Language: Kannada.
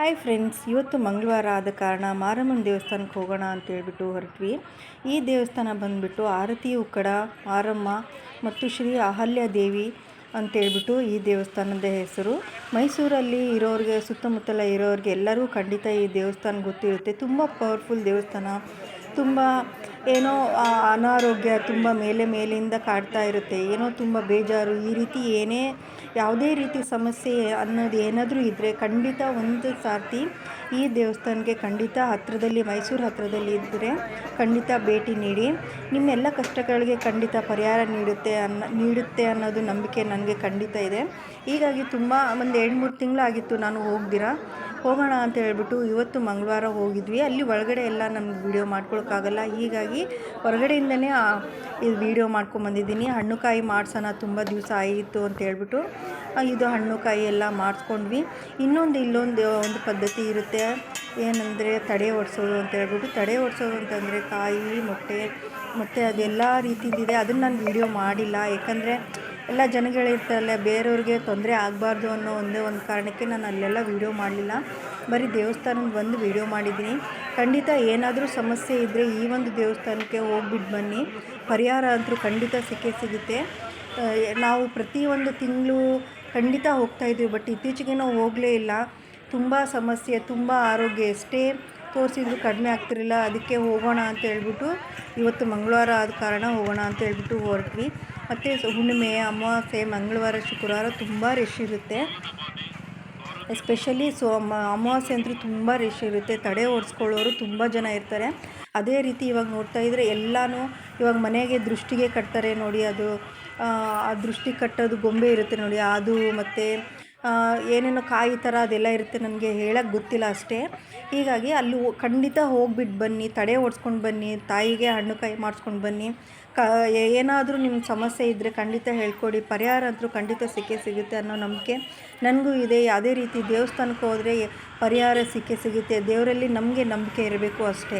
ಹಾಯ್ ಫ್ರೆಂಡ್ಸ್ ಇವತ್ತು ಮಂಗಳವಾರ ಆದ ಕಾರಣ ಮಾರಮ್ಮನ ದೇವಸ್ಥಾನಕ್ಕೆ ಹೋಗೋಣ ಅಂತ ಹೇಳ್ಬಿಟ್ಟು ಹೊರಟ್ವಿ. ಈ ದೇವಸ್ಥಾನ ಬಂದುಬಿಟ್ಟು ಆರತಿ, ಉಕ್ಕಡ, ಮಾರಮ್ಮ ಮತ್ತು ಶ್ರೀ ಅಹಲ್ಯ ದೇವಿ ಅಂತೇಳ್ಬಿಟ್ಟು ಈ ದೇವಸ್ಥಾನದ ಹೆಸರು. ಮೈಸೂರಲ್ಲಿ ಇರೋರಿಗೆ, ಸುತ್ತಮುತ್ತಲ ಇರೋರಿಗೆ ಎಲ್ಲರೂ ಖಂಡಿತ ಈ ದೇವಸ್ಥಾನ ಗೊತ್ತಿರುತ್ತೆ. ತುಂಬ ಪವರ್ಫುಲ್ ದೇವಸ್ಥಾನ. ತುಂಬ ಏನೋ ಅನಾರೋಗ್ಯ ತುಂಬ ಮೇಲೆ ಮೇಲಿಂದ ಕಾಡ್ತಾ ಇರುತ್ತೆ. ಏನೋ ತುಂಬ ಬೇಜಾರು. ಈ ರೀತಿ ಏನೇ ಯಾವುದೇ ರೀತಿ ಸಮಸ್ಯೆ ಅನ್ನೋದು ಏನಾದರೂ ಇದ್ದರೆ ಖಂಡಿತ ಒಂದು ಸಾರ್ತಿ ಈ ದೇವಸ್ಥಾನಕ್ಕೆ ಖಂಡಿತ ಹತ್ತಿರದಲ್ಲಿ ಮೈಸೂರು ಹತ್ತಿರದಲ್ಲಿ ಇದ್ದರೆ ಖಂಡಿತ ಭೇಟಿ ನೀಡಿ. ನಿಮ್ಮೆಲ್ಲ ಕಷ್ಟಗಳಿಗೆ ಖಂಡಿತ ಪರಿಹಾರ ನೀಡುತ್ತೆ ಅನ್ನ ನೀಡುತ್ತೆ ಅನ್ನೋದು ನಂಬಿಕೆ ನನಗೆ ಖಂಡಿತ ಇದೆ. ಹೀಗಾಗಿ ತುಂಬ ಒಂದು ಎರಡು ಮೂರು ತಿಂಗಳಾಗಿತ್ತು ನಾನು ಹೋಗ್ದಿರಾ. ಹೋಗೋಣ ಅಂತ ಹೇಳ್ಬಿಟ್ಟು ಇವತ್ತು ಮಂಗಳವಾರ ಹೋಗಿದ್ವಿ. ಅಲ್ಲಿ ಒಳಗಡೆ ಎಲ್ಲ ನಮ್ಗೆ ವೀಡಿಯೋ ಮಾಡ್ಕೊಳಕ್ಕಾಗಲ್ಲ. ಹೀಗಾಗಿ ಹೊರಗಡೆಯಿಂದನೇ ಇದು ವೀಡಿಯೋ ಮಾಡ್ಕೊಂಬಂದಿದ್ದೀನಿ ಹಣ್ಣು ಕಾಯಿ ಮಾಡ್ಸೋಣ, ತುಂಬ ದಿವಸ ಆಯಿತು ಅಂತ ಹೇಳ್ಬಿಟ್ಟು ಇದು ಹಣ್ಣು ಕಾಯಿ ಎಲ್ಲ ಮಾಡಿಸ್ಕೊಂಡ್ವಿ. ಇನ್ನೊಂದು ಇಲ್ಲೊಂದು ಒಂದು ಪದ್ಧತಿ ಇರುತ್ತೆ. ಏನಂದರೆ ತಡೆ ಒಡಿಸೋದು ಅಂತ ಹೇಳ್ಬಿಟ್ಟು ತಡೆ ಒಡಿಸೋದು ಅಂತಂದರೆ ಕಾಯಿ, ಮೊಟ್ಟೆ, ಮತ್ತು ಅದೆಲ್ಲ ರೀತಿಲಿದೆ. ಅದನ್ನು ನಾನು ವೀಡಿಯೋ ಮಾಡಿಲ್ಲ. ಯಾಕಂದರೆ ಎಲ್ಲ ಜನಗಳಿರ್ತಾರಲ್ಲ ಬೇರೆಯವ್ರಿಗೆ ತೊಂದರೆ ಆಗಬಾರ್ದು ಅನ್ನೋ ಒಂದೇ ಒಂದು ಕಾರಣಕ್ಕೆ ನಾನು ಅಲ್ಲೆಲ್ಲ ವೀಡಿಯೋ ಮಾಡಲಿಲ್ಲ. ಬರೀ ದೇವಸ್ಥಾನಕ್ಕೆ ಬಂದು ವೀಡಿಯೋ ಮಾಡಿದ್ದೀನಿ. ಖಂಡಿತ ಏನಾದರೂ ಸಮಸ್ಯೆ ಇದ್ದರೆ ಈ ಒಂದು ದೇವಸ್ಥಾನಕ್ಕೆ ಹೋಗ್ಬಿಟ್ಟು ಬನ್ನಿ. ಪರಿಹಾರ ಅಂತೂ ಖಂಡಿತ ಸಿಕ್ಕೇ ಸಿಗುತ್ತೆ. ನಾವು ಪ್ರತಿಯೊಂದು ತಿಂಗಳು ಖಂಡಿತ ಹೋಗ್ತಾಯಿದ್ದೀವಿ ಬಟ್ ಇತ್ತೀಚೆಗೆ ನಾವು ಹೋಗಲೇ ಇಲ್ಲ. ತುಂಬ ಸಮಸ್ಯೆ, ತುಂಬ ಆರೋಗ್ಯ ಎಷ್ಟೇ ತೋರಿಸಿದ್ರು ಕಡಿಮೆ ಆಗ್ತಿರಲಿಲ್ಲ, ಅದಕ್ಕೆ ಹೋಗೋಣ ಅಂತ ಹೇಳ್ಬಿಟ್ಟು ಇವತ್ತು ಮಂಗಳವಾರ ಆದ ಕಾರಣ ಹೋಗೋಣ ಅಂತ ಹೇಳ್ಬಿಟ್ಟು ಹೊರಟ್ವಿ. ಮತ್ತು ಹುಣ್ಣಿಮೆ, ಅಮಾವಾಸ್ಯೆ, ಮಂಗಳವಾರ, ಶುಕ್ರವಾರ ತುಂಬ ರಶ್ ಇರುತ್ತೆ. ಎಸ್ಪೆಷಲಿ ಸೊ ಅಮಾವಾಸ್ಯೆ ಅಂತೂ ತುಂಬ ರಶ್ ಇರುತ್ತೆ. ತಡೆ ಓಡಿಸ್ಕೊಳ್ಳೋರು ತುಂಬ ಜನ ಇರ್ತಾರೆ. ಅದೇ ರೀತಿ ಇವಾಗ ನೋಡ್ತಾ ಇದ್ದರೆ ಎಲ್ಲನೂ ಇವಾಗ ಮನೆಗೆ ದೃಷ್ಟಿಗೆ ಕಟ್ತಾರೆ ನೋಡಿ ಅದು. ಆ ದೃಷ್ಟಿ ಕಟ್ಟೋದು ಗೊಂಬೆ ಇರುತ್ತೆ ನೋಡಿ, ಅದು ಮತ್ತು ಏನೇನೋ ಕಾಯಿ ಥರ ಅದೆಲ್ಲ ಇರುತ್ತೆ ನನಗೆ ಹೇಳೋಕ್ಕೆ ಗೊತ್ತಿಲ್ಲ ಅಷ್ಟೇ. ಹೀಗಾಗಿ ಅಲ್ಲಿ ಖಂಡಿತ ಹೋಗ್ಬಿಟ್ಟು ಬನ್ನಿ, ತಡೆ ಓಡಿಸ್ಕೊಂಡು ಬನ್ನಿ, ತಾಯಿಗೆ ಹಣ್ಣು ಕಾಯಿ ಮಾಡಿಸ್ಕೊಂಡು ಬನ್ನಿ. ಕ ಏನಾದರೂ ನಿಮ್ಮ ಸಮಸ್ಯೆ ಇದ್ದರೆ ಖಂಡಿತ ಹೇಳ್ಕೊಡಿ. ಪರಿಹಾರ ಅಂತೂ ಖಂಡಿತ ಸಿಕ್ಕೇ ಸಿಗುತ್ತೆ ಅನ್ನೋ ನಂಬಿಕೆ ನನಗೂ ಇದೆ. ಯಾವುದೇ ರೀತಿ ದೇವಸ್ಥಾನಕ್ಕೆ ಹೋದರೆ ಪರಿಹಾರ ಸಿಕ್ಕೇ ಸಿಗುತ್ತೆ. ದೇವರಲ್ಲಿ ನಮಗೆ ನಂಬಿಕೆ ಇರಬೇಕು ಅಷ್ಟೇ.